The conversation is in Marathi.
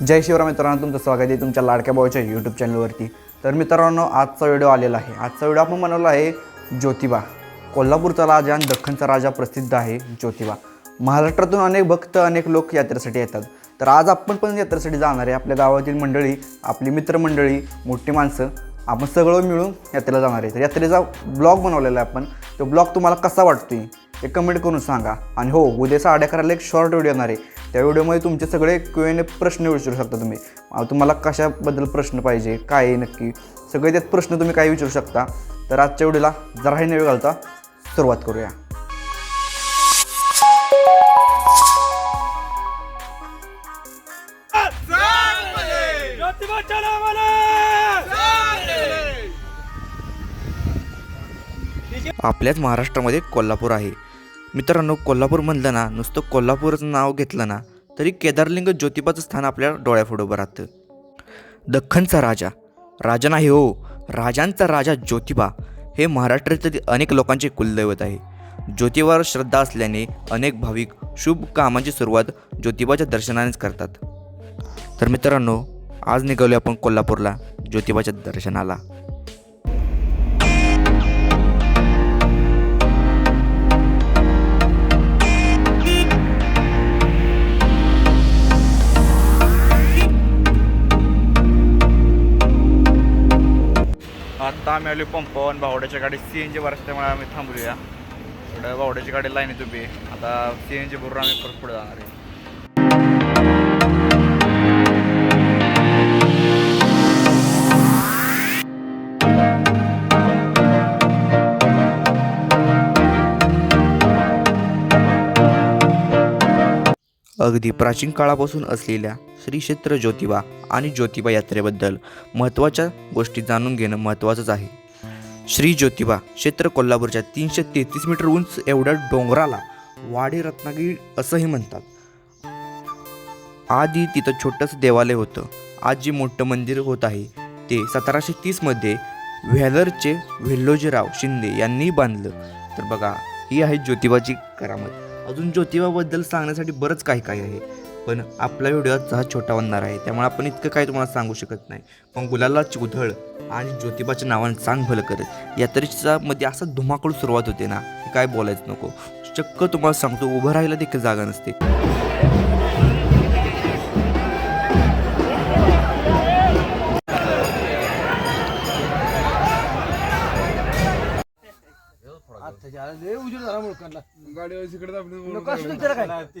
जय शिवराम मित्रांनो तुमचं स्वागत आहे तुमच्या लाडक्या भावाच्या यूट्यूब चॅनलवरती तर मित्रांनो आजचा व्हिडिओ आलेला आहे. आजचा व्हिडिओ आपण बनवला आहे ज्योतिबा. कोल्हापूरचा राजा आणि दख्खनचा राजा प्रसिद्ध आहे ज्योतिबा. महाराष्ट्रातून अनेक भक्त अनेक लोक यात्रेसाठी येतात. तर आज आपण पण यात्रेसाठी जाणार आहे. आपल्या गावातील मंडळी आपली मित्रमंडळी मोठी माणसं आपण सगळं मिळून यात्रेला जाणार आहे. तर यात्रेचा ब्लॉग बनवलेला आहे आपण. तो ब्लॉग तुम्हाला कसा वाटतोय ते कमेंट करून सांगा. आणि हो उद्या साडे अकराला एक शॉर्ट व्हिडिओ येणार आहे. त्या व्हिडिओमध्ये तुमचे सगळे क्यू एन प्रश्न विचारू शकता तुम्ही. तुम्हाला कशाबद्दल प्रश्न पाहिजे काय आहे नक्की सगळे त्यात प्रश्न तुम्ही काय विचारू शकता. तर आजच्या व्हिडिओला जराही नवे घालता सुरुवात करूया. आपल्याच महाराष्ट्रामध्ये कोल्हापूर आहे. मित्रांनो कोल्हापूर म्हणलं ना नुसतं कोल्हापूरचं नाव घेतलं ना तरी केदारलिंग ज्योतिबाचं स्थान आपल्या डोळ्यापुढं उभं राहतं. दख्खनचा राजा. राजा नाही हो राजांचा राजा ज्योतिबा हे महाराष्ट्रातील अनेक लोकांचे कुलदैवत आहे. ज्योतिबावर श्रद्धा असल्याने अनेक भाविक शुभ कामांची सुरुवात ज्योतिबाच्या दर्शनानेच करतात. तर मित्रांनो आज निघालो आपण कोल्हापूरला ज्योतिबाच्या दर्शनाला. आत्ता आम्ही आलो पंपावर भावड्याच्या गाडी सी एन जी असल्यामुळे आम्ही थांबूया पुढं भावड्याची गाडी लाईनीत उभी आहे. आता सी एन जी बरोबर आम्ही परत पुढे जाणार आहे. अगदी प्राचीन काळापासून असलेल्या श्री क्षेत्र ज्योतिबा आणि ज्योतिबा यात्रेबद्दल महत्त्वाच्या गोष्टी जाणून घेणं महत्त्वाचंच आहे. श्री ज्योतिबा क्षेत्र कोल्हापूरच्या तीनशे तेहतीस मीटर उंच एवढ्या डोंगराला वाडी रत्नागिरी असंही म्हणतात. आधी तिथं छोटंसं देवालय होतं. आज जे मोठं मंदिर होत आहे ते सतराशे तीसमध्ये व्हॅलरचे वेल्लोजीराव शिंदे यांनी बांधलं. तर बघा ही आहे ज्योतिबाची करामत. अजून ज्योतिबाबद्दल सांगण्यासाठी बरंच काही काही आहे. पण आपला व्हिडिओ हा छोटा बनणार आहे. त्यामुळे आपण इतकं काही तुम्हाला सांगू शकत नाही. पण गुलाला उधळ आणि ज्योतिबाच्या नावाने चांग भलं करत. यात्रेच्या मध्ये असा धुमाकूळ सुरुवात होते ना काय बोलायचं नको. चक्क तुम्हाला सांगतो उभं राहायला देखील जागा नसते. करायची